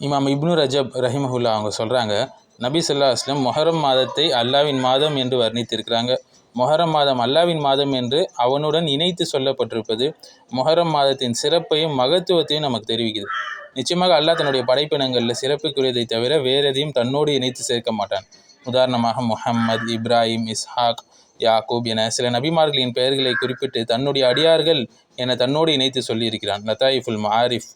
இமாம் இப்னு ரஜப் ரஹிமஹுல்லா அவங்க சொல்கிறாங்க நபி சொல்லா அஸ்லம் மொஹரம் மாதத்தை அல்லாவின் மாதம் என்று வர்ணித்திருக்கிறாங்க. மொஹரம் மாதம் அல்லாவின் மாதம் என்று அவனுடன் இணைத்து சொல்லப்பட்டிருப்பது மொஹரம் மாதத்தின் சிறப்பையும் மகத்துவத்தையும் நமக்கு தெரிவிக்குது. நிச்சயமாக அல்லாஹ் தன்னுடைய படைப்பினங்களில் சிறப்புக்குரியதை தவிர வேறு எதையும் தன்னோடு இணைத்து சேர்க்க மாட்டான். உதாரணமாக முஹம்மது இப்ராஹிம் இஸ்ஹாக் யாக்கூப் என சில நபிமார்களின் பெயர்களை குறிப்பிட்டு தன்னுடைய அடியார்கள் என தன்னோடு இணைத்து சொல்லியிருக்கிறான். லத்தாயிஃபுல் மாரிஃப்